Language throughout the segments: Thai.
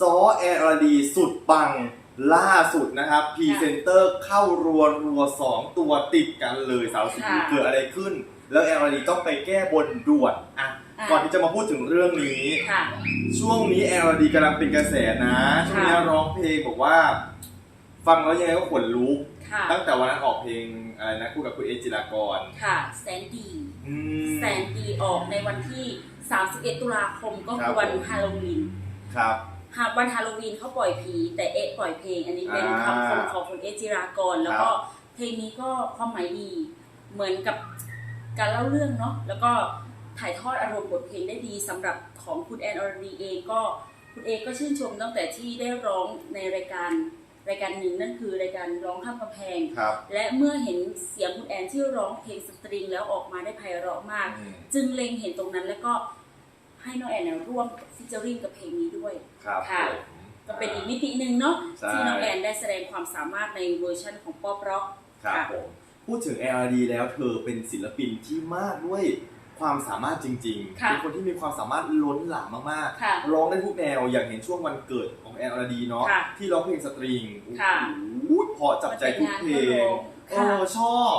ซอแอร์ดีสุดปังล่าสุดนะครับพรีเซนเตอร์เข้ารัวรัวๆสองตัวติดกันเลยสาวสีค่ะเกิดอะไรขึ้น แล้วแอร์ดีต้องไปแก้บนด่วนอะอะ ก่อนที่จะมาพูดถึงเรื่องนี้ ค่ะ ช่วงนี้แอร์ดีกำลังเป็นกระแสนะช่วงนี้ร้องเพลงบอกว่า ฟังแล้วยังไงก็ขนลุก ค่ะ ตั้งแต่วันนั้นออกเพลงอะไรนะคู่กับคุณเอจิรากรค่ะแสนดีอืม แสนดีออกในวันที่ 31 ตุลาคมก็ครัคืบอวันผมฮาโลวีน ครับ หากวันฮาโลวีนเขาปล่อยผี แต่เอะปล่อยเพลง อันนี้เป็นอ่าคำคมของคุณเอะจิรากร แล้วก็เพลงนี้ก็ความหมายดี เหมือนกับการเล่าเรื่องเนาะแล้วก็ถ่ายทอดอารมณ์บทเพลงได้ดีสำหรับของคุณแอนอรดีเองก็คุณเอก็ชื่นชมตั้งแต่ที่ได้ร้องในรายการรายการหนึ่งนั่นคือรายการร้องข้ามกำแพงครับและเมื่อเห็นเสียงคุณแอนที่ร้องเพลงสตริงแล้วออกมาได้ไพเราะมากอืมจึงเล็งเห็นตรงนั้นแล้วก็ ให้น้องแอนเนี่ยร่วมฟิชเจอริงกับเพลงนี้ด้วย ครับค่ะ ผมก็เป็นอีกมิติหนึ่งเนาะใช่ที่น้องแอนได้แสดงความสามารถในเวอร์ชันของป๊อปร็อก ครับผมพูดถึง LRD แล้วเธอเป็นศิลปินที่มากด้วยความสามารถจริงๆ ค่ะเป็นคนที่มีความสามารถล้นหลามมากค่ะๆร้องได้ทุกแนวอย่างเห็นช่วงวันเกิดของ LRD เนาะค่ะที่ร้องเพลงสตริงโอ้ค่ะ โหเพราะจับใจทุกเพลง เอค่ะ อชอบ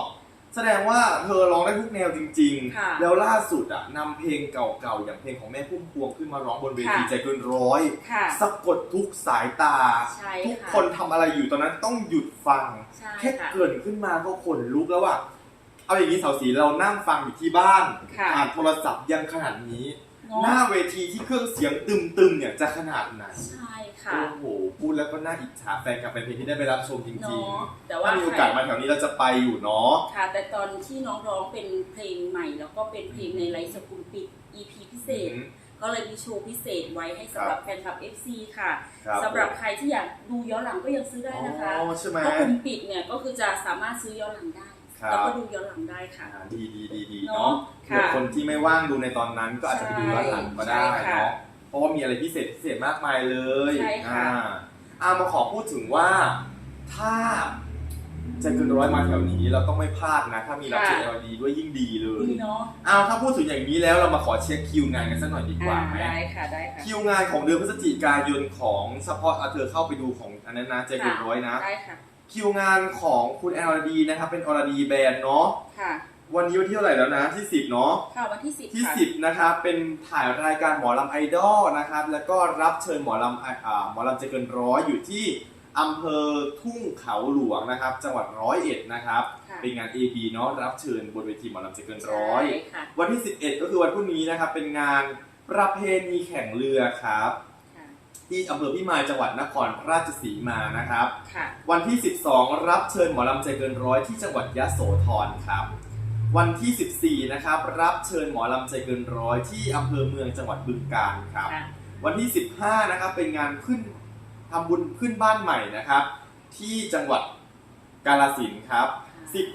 แสดงว่าเธอร้องได้ทุกแนวจริง ค่ะๆ แล้วล่าสุดอะนำเพลงเก่าๆ อย่างเพลงของแม่พุ่มพวงขึ้นมาร้องบนเวทีค่ะ ใจเกินร้อยค่ะ สะกดทุกสายตา ใช่ทุกค่ะคนทำอะไรอยู่ตอนนั้นต้องหยุดฟัง ใช่แค่ค่ะ เกรินขึ้นมาก็ขนลุกแล้วว่าเอาอย่างนี้สาวสีเรานั่งฟังอยู่ที่บ้านค่ะ ผ่านโทรศัพท์ยังขนาดนี้เนาะ หน้าเวทีที่เครื่องเสียงตึมๆเนี่ยจะขนาดไหน ใช่ค่ะ โอ้โห พูดแล้วก็น่าอิจฉาแฟนกับแฟนเพลงที่ได้ไปรับชมจริงเนาะแต่ๆว่า ถ้ามีโอกาสมาแถวนี้เราจะไปอยู่เนาะ ค่ะ แต่ตอนที่น้องร้องเป็นเพลงใหม่ แล้วก็เป็นเพลงในไลฟ์สกุลปิด EP พิเศษ ก็เลยมีโชว์พิเศษไว้ให้สำหรับแฟนคลับ FC ค่ะครับสำหรับใครที่อยากดูย้อนหลังก็ยังซื้อได้นะคะอ๋อใช่ไหม เพราะกลุ่มปิดเนี่ยก็คือจะสามารถซื้อย้อนหลังได้ ครับแล้วก็ดูย้อนหลังได้ค่ะ อ่าดีดีดีดีเนอะเนาะค่ะ เผื่อคนที่ไม่ว่างดูในตอนนั้นก็อาจจะไปดูย้อนหลังก็ได้ใช่ค่ะเนาะเพราะว่ามีอะไรพิเศษพิเศษมากมายเลยใช่ค่ะ อ่าอ่ามาขอพูดถึงว่า ถ้าใจเกินร้อยมาแถวนี้เราต้องไม่พลาดนะ ถ้ามีรับเชิญ LED ด้วยยิ่งดีเลยดีเนาะอ้าวถ้าพูดถึงอย่างนี้แล้วเรามาขอเช็คคิวงานกันสักหน่อยดีกว่าอ่าไหม ได้ค่ะได้ค่ะ คิวงานของเดือนพฤศจิกายนของเฉพาะเอาเธอเข้าไปดูของอันนั้นนะใจเกินร้อยนะ ได้ค่ะคิวงานของคุณ LD นะครับเป็น LD แบรนด์เนาะค่ะ วันนี้วันที่เท่าไหร่แล้วนะที่ 10 เนาะค่ะวันที่สิบที่ ค่ะ10นะครับเป็นถ่ายรายการหมอลำไอดอลนะครับ แล้วก็รับเชิญหมอลำอ่าหมอลำใจเกินร้อยอยู่ที่อำเภอทุ่งเขาหลวงนะครับ จังหวัดร้อยเอ็ดนะครับ ค่ะเป็นงาน AB เนาะรับเชิญบนเวทีหมอลำใจเกินร้อย ใช่ค่ะวันที่ 11 ก็คือวันพรุ่งนี้นะครับ เป็นงานประเพณีแข่งเรือครับ ค่ะที่อำเภอพิมายจังหวัดนครราชสีมานะครับ ค่ะวันที่ 12 รับเชิญหมอลำใจเกินร้อยที่จังหวัดยะโสธรครับ วันที่ 14 นะครับ รับเชิญหมอลำใจเกินร้อยที่อำเภอเมืองจังหวัดบึงกาฬครับ ค่ะ วันที่ 15 นะครับ เป็นงานขึ้นทำบุญขึ้นบ้านใหม่นะครับ ที่จังหวัดกาฬสินธุ์ครับ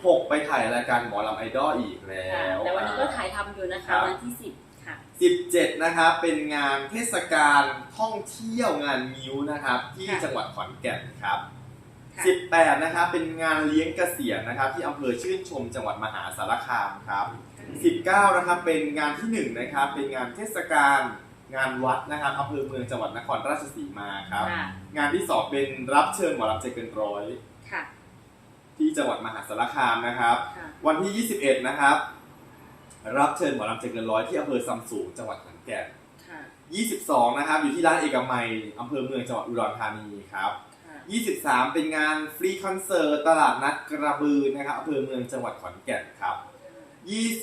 16 ไปถ่ายรายการหมอลำไอดอลอีกแล้ค่ะว แต่วันนี้ก็ถ่ายทำอยู่นะครัคะบ วันที่สิบค่ะ 17 นะครับเป็นงานเทศกาลท่องเที่ยวงานมิ้วนะครับ ที่ค่ะ จังหวัดขอนแก่นครับค่ะ 18 นะครับ เป็นงานเลี้ยงเกษียณนะครับ ที่อำเภอชื่นชมจังหวัดมหาสารคามครับ 19 นะครับ เป็นงานที่ 1 นะครับ เป็นงานเทศกาลงานวัดนะครับอำเภอเมืองจังหวัดนครราชสีมาครับ ค่ะ งานที่ 2 เป็นรับเชิญหมอลำใจเกินร้อย ค่ะ ที่จังหวัดมหาสารคามนะครับ ค่ะ วันที่ 21 นะครับ รับเชิญหมอลำใจเกินร้อยที่อำเภอซัมสูงจังหวัดขอนแก่น ค่ะ 22 นะครับ อยู่ที่ร้านเอกมัยอำเภอเมืองจังหวัดอุดรธานีครับค่ะ 23 เป็นงานฟรีคอนเสิร์ตตลาดนัดกระบือนะครับอำเภอเมืองจังหวัดขอนแก่นครับ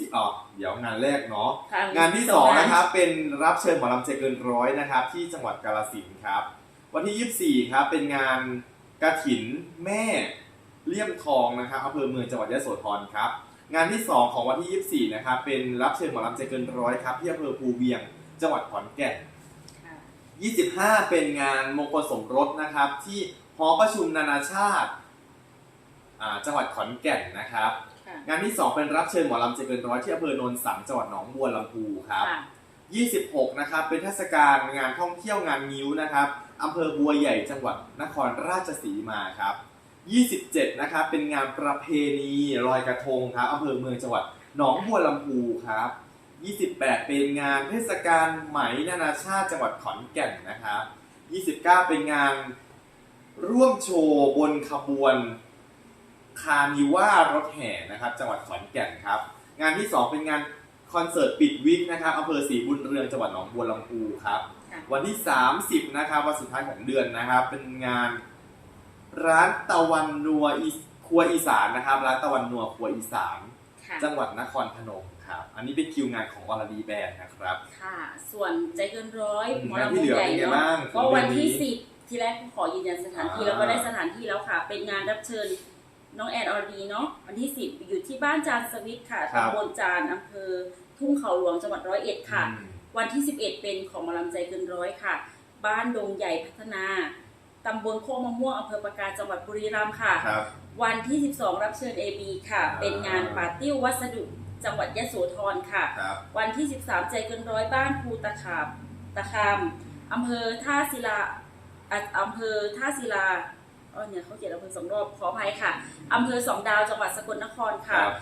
20อ๋อเดี๋ยวงานแรกเนาะค่ะงานที่2นะครับเป็นรับเชิญหมอลำใจเกินร้อยนะครับ ที่จังหวัดกาฬสินธุ์ครับ วันที่ 24 ครับเป็นงานกระถินแม่เลี่ยมทองนะครับอำเภอเมืองจังหวัดยะโสธรครับ งานที่ 2 ของวันที่ 24 นะครับเป็นรับเชิญหมอลำใจเกินร้อยครับที่อำเภอภูเวียงจังหวัดขอนแก่น ค่ะ25 เป็นงานมงคลสมรสนะครับที่ หอประชุมนานาชาติอ่าจังหวัดขอนแก่นนะครับค่ะงานที่ 2 เป็นรับเชิญหมอลำใจเกินร้อยที่อำเภอโนนสังจังหวัดหนองบัวลำพูครับค่ะ26 นะครับ เป็นเทศกาลงานท่องเที่ยวงานงิ้วนะครับอำเภอบัวใหญ่จังหวัดนครราชสีมาครับ 27 นะครับ เป็นงานประเพณีลอยกระทงครับอำเภอเมืองจังหวัดหนองบัวลำพูครับ 28 เป็นงานเทศกาลไหมนานาชาติจังหวัดขอนแก่นนะครับ 29 เป็นงาน ร่วมโชว์บนขบวนคานิว่ารถแห่นะครับ จังหวัดขอนแก่นครับ งานที่ 2 เป็นงานคอนเสิร์ตปิดวิกนะครับอำเภอศรีบุญเรืองจังหวัดหนองบัวลำพูครับค่ะวันที่ 30 นะครับวันสุดท้ายของเดือนนะครับ เป็นงานร้านตะวันนัวอีครัวอีสานนะครับ ร้านตะวันนัวครัวอีสาน ค่ะจังหวัดนครพนมครับ อันนี้เป็นคิวงานของอรดีแบนด์นะครับ ค่ะ ส่วนใจเกินร้อยอืมหมอแล้วลำที่วเหลืงอใหญ่เป็นไงเนาะบ้างก็วันที่ของเดือนนี้สิบ ที่แรกขอยืนยันสถานที่อ่าแล้วก็ได้สถานที่แล้วค่ะ เป็นงานรับเชิญน้องแอนอรดีเนาะวันที่สิบอยู่ที่บ้านจานสวิตค่ะครับ ตำบลจานอำเภอทุ่งเขาหลวงจังหวัดร้อยเอ็ดค่ะ อืม วันที่ 11 เป็นของหมอลำใจเกินร้อยค่ะ บ้านดงใหญ่พัฒนา ตำบลโคกมะม่วงอำเภอปราการจังหวัดบุรีรัมย์ค่ะ ครับ วันที่ 12 รับเชิญ AB ค่ะ อ่า เป็นงานปาร์ตี้วัสดุจังหวัดยะโสธรค่ะ ครับ วันที่ 13 ใจเกินร้อยบ้านภูตะขาบตะคามอำเภอท่าศิลา อะอำเภอท่าศิลาเอ๋อเนี่ยเขาเขียนอำเภอสองรอบขออภัยค่ะอำเภอสองดาวจังหวัดสกลนครคค่ะรับ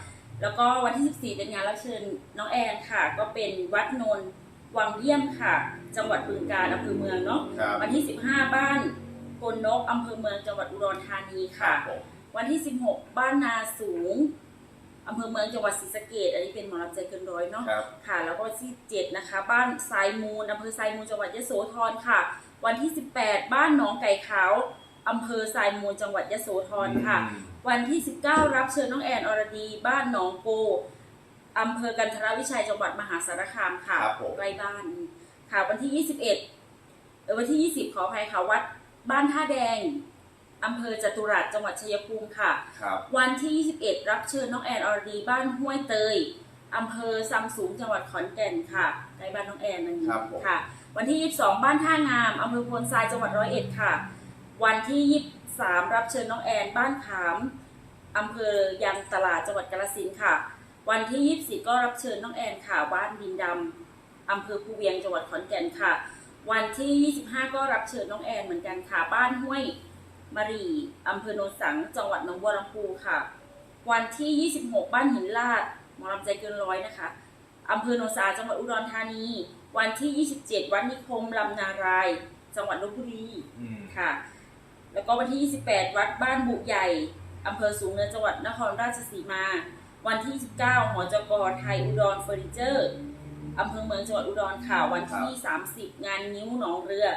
แล้วก็วันที่ 14 เป็นงานรับเชิญน้องแอนค่ะ ก็เป็นวัดนนท์วังเยี่ยมค่ะ จังหวัดบึงกาฬอำเภอเมืองเนาะครับวันที่ 15 บ้านกลนกอำเภอเมืองจังหวัดอุดรธานีครัค่ะบผมวันที่ 16 บ้านนาสูงอำเภอเมืองจังหวัดศรีสะเกษอันนี้เป็นหมอลำใจเกินร้อยเนาะ ครับ ค่ะแล้วก็ที่ 7 นะคะ บ้านทรายมูลอำเภอทรายมูลจังหวัดยโสธรค่ะ วันที่ 18 บ้านหนองไก่ขาวอำเภอทรายมูลจังหวัดยโสธรค่ะอืมวันที่ 19 รับเชิญน้องแอนอรดี บ้านหนองโกอำเภอกันทรวิชัยจังหวัดมหาสารคามค่ะครับผม ใกล้บ้านค่ะ วันที่ 21เออวันที่ 20 ขออภัยค่ะวัดบ้านท่าแดงอำเภอจตุรัสจังหวัดชัยภูมิค่ะ ครับวันที่ 21 รับเชิญน้องแอนอรดีบ้านห้วยเตยอำเภอซัมสูงจังหวัดขอนแก่นค่ะใกล้บ้านน้องแอนนั่นเองครับผมค่ะ วันที่ 22 บ้านท่างามอำเภอโพนทรายจังหวัดร้อยเอ็ดค่ะ วันที่ 23 รับเชิญน้องแอนบ้านขามอำเภอยางตลาดจังหวัดกาฬสินธุ์ค่ะ วันที่ 24 ก็รับเชิญน้องแอนค่ะบ้านดินดำอำเภอภูเวียงจังหวัดขอนแก่นค่ะ วันที่ 25 ก็รับเชิญน้องแอนเหมือนกันค่ะบ้านห้วยมารีอำเภอโนนสัง จังหวัดหนองบัวลำพูค่ะ วันที่ 26 บ้านหินลาดหมอลำใจเกินร้อยนะคะอำเภอโนนสาจังหวัดอุดรธานี วันที่ 27 วัดนิคมลำนาราย จังหวัดลบบุรีอืมค่ะ แล้วก็วันที่ 28 วัดบ้านบุใหญ่อำเภอสูงเนินจังหวัดนครราชสีมา วันที่ 29 หอจกไทยอุดรเฟอร์นิเจอร์อำเภอเมืองจังหวัดอุดรค่ะ วันที่ 30 งานนิ้วหนองเรือ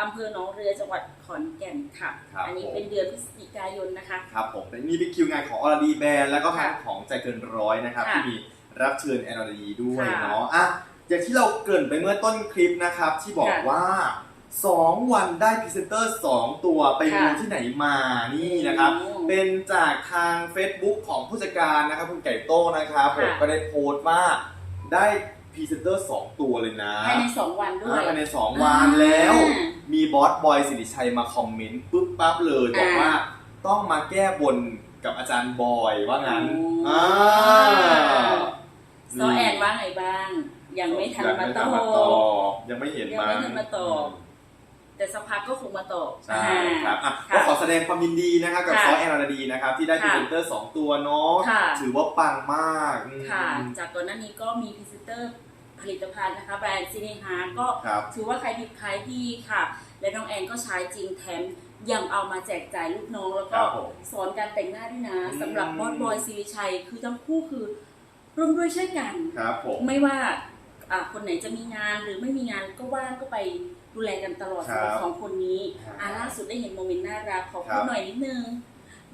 อำเภอหนองเรือจังหวัดขอนแก่นค่ะ ครับอันนี้ผม เป็นเดือนพฤศจิกายนนะคะ ครับผมแต่นี่เป็นคิวงานของอรดีแบนด์แล้วก็ทางค่ะของใจเกินร้อยนะครับ ค่ะที่มีรับเชิญแอนอรดีด้วยค่ะ เนาะอะ อย่างที่เราเกริ่นไปเมื่อต้นคลิปนะครับ ที่บอกค่ะว่า 2 วันได้พรีเซนเตอร์ 2 ตัวไปค่ะดูที่ไหนมานี่นะครับ อืมเป็นจากทาง Facebook ของผู้จัดการนะครับคุณไก่โต้งนะครับผมค่ะก็ได้โพสต์ว่าได้พรีเซนเตอร์ 2 ตัวเลยนะ ภายใน2วันด้วย อ่าภายใน2วันแล้ว อ่ามีบอสบอยสิริชัยมาคอมเมนต์ปุ๊บปั๊บเลยบอกอ่าว่าต้องมาแก้บนกับอาจารย์บอยว่างั้นโอ้ อ่าซอแอนว่าไงบ้าง ยังไม่ทันมาตยังอไทันตบอบยังไม่เห็นยังมาไม่ทันมาตอบ แต่สักพักก็คงมาตอบใช่ครับอะค่ะก็ขอแสดงความยินดีนะครับกับค่ะซอแอนอรดีนะครับ ที่ได้พรีค่ะเซนเตอร์2ตัวเนาะค่ะถือว่าปังมากอืมค่ะ จากก่อนหน้านี้ก็มีพรีเซนเตอร์ผลิตภัณฑ์นะคะแบรนด์ซีเนฮาก็ครับถือว่าขายดีขายดีค่ะ และน้องแอนก็ใช้จริงแถมยังเอามาแจกจ่ายลูกน้อง แล้วคก็รับผมสอนการแต่งหน้าด้วยนะอืมสำหรับบอสบอยซีริชัย คือทั้งคู่คือร่วมด้วยช่วยกันครับผมไม่ว่าอ่า คนไหนจะมีงานหรือไม่มีงานก็ว่างก็ไปดูแลกันตลอดครับสำหรับสองคนนี้ครับอ่าล่าสุดได้เห็นโมเมนต์น่ารักขอครัพูดบหน่อยนิดนึง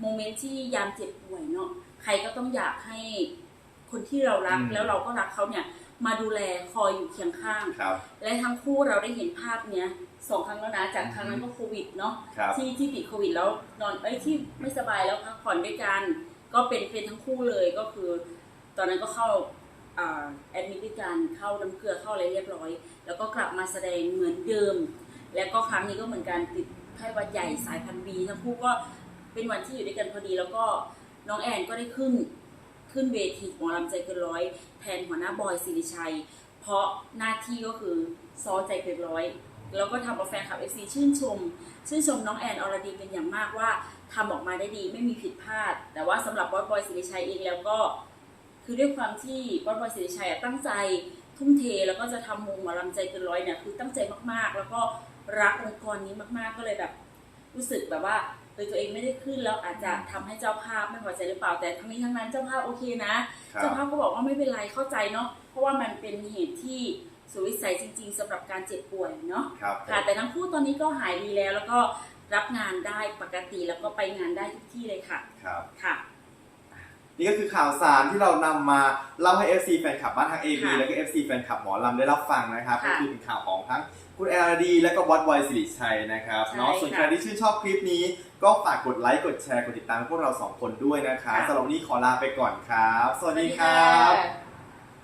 โมเมนต์ที่ยามเจ็บป่วยเนาะใครก็ต้องอยากให้คนที่เรารักอืมแล้วเราก็รักเขาเนี่ยมาดูแลคอยอยู่เคียงข้างครับและทั้งคู่เราได้เห็นภาพเนี้ยสองครั้งแล้วนะ จากครั้งนั้นก็โควิดเนาะครับที่ที่ติดโควิดแล้วนอนเอ้ยที่ไม่สบายแล้วพักผ่อนด้วยกัน ก็เป็นเป็นทั้งคู่เลยก็คือ ตอนนั้นก็เข้า แอดมิดด้วยกันเข้าน้ำเกลือเข้าอะไรเรียบร้อย แล้วก็กลับมาแสดงเหมือนเดิม แล้วก็ครั้งนี้ก็เหมือนกันติดไข้หวัดใหญ่สายพันธุ์บีทั้งคู่ก็เป็นวันที่อยู่ด้วยกันพอดี แล้วก็น้องแอนก็ได้ขึ้นขึ้นเวทีหมอลำใจเกินร้อยแทนหัวหน้าบอยสิริชัย เพราะหน้าที่ก็คือซอใจเกินร้อยแล้วก็ทำเอาแฟนคลับเอฟซีชื่นชม ชื่นชมน้องแอนอรดีเป็นอย่างมากว่าทำออกมาได้ดีไม่มีผิดพลาด แต่ว่าสำหรับบอสบอยสิริชัยเองแล้วก็ คือด้วยความที่บอสบอยสิริชัยอะตั้งใจทุ่มเทแล้วก็จะทำวงหมอลำใจเกินร้อยเนี่ยคือตั้งใจมากๆ แล้วก็รักองค์กรนี้มากๆก็เลยแบบรู้สึกแบบว่าเออตัวเองไม่ได้ขึ้นแล้วอาจจะทำให้เจ้าภาพไม่พอใจหรือเปล่าแต่ทั้งนี้ทั้งนั้นเจ้าภาพโอเคนะครัเจ้าบภาพก็บอกว่าไม่เป็นไรเข้าใจเนาะเพราะว่ามันเป็นเหตุที่สุดวิสัยจริง ๆสำหรับการเจ็บป่วยเนาะครับค่ะแต่ทั้งคู่ตอนนี้ก็หายดีแล้วแล้วก็รับงานได้ปกติแล้วก็ไปงานได้ทุกที่เลยค่ะครับค่ะ นี่ก็คือข่าวสารที่เรานำมาเล่าให้ FC แฟนคลับบ้านทาง AB ค่ะแล้วก็ FC แฟนคลับหมอลำได้รับฟังนะครับค่ะก็คือเป็นข่าวของทั้งคุณแอร์ดี และก็วัดไวสิริชัยนะครับใช่เนาะส่วนค่ะใครที่ชื่นชอบคลิปนี้ ก็ฝากกดไลค์กดแชร์กดติดตามพวกเราสองคนด้วยนะครับค่ะ สำหรับวันนี้ขอลาไปก่อนครับ สวัสดีคสวัสดีรับค่ะ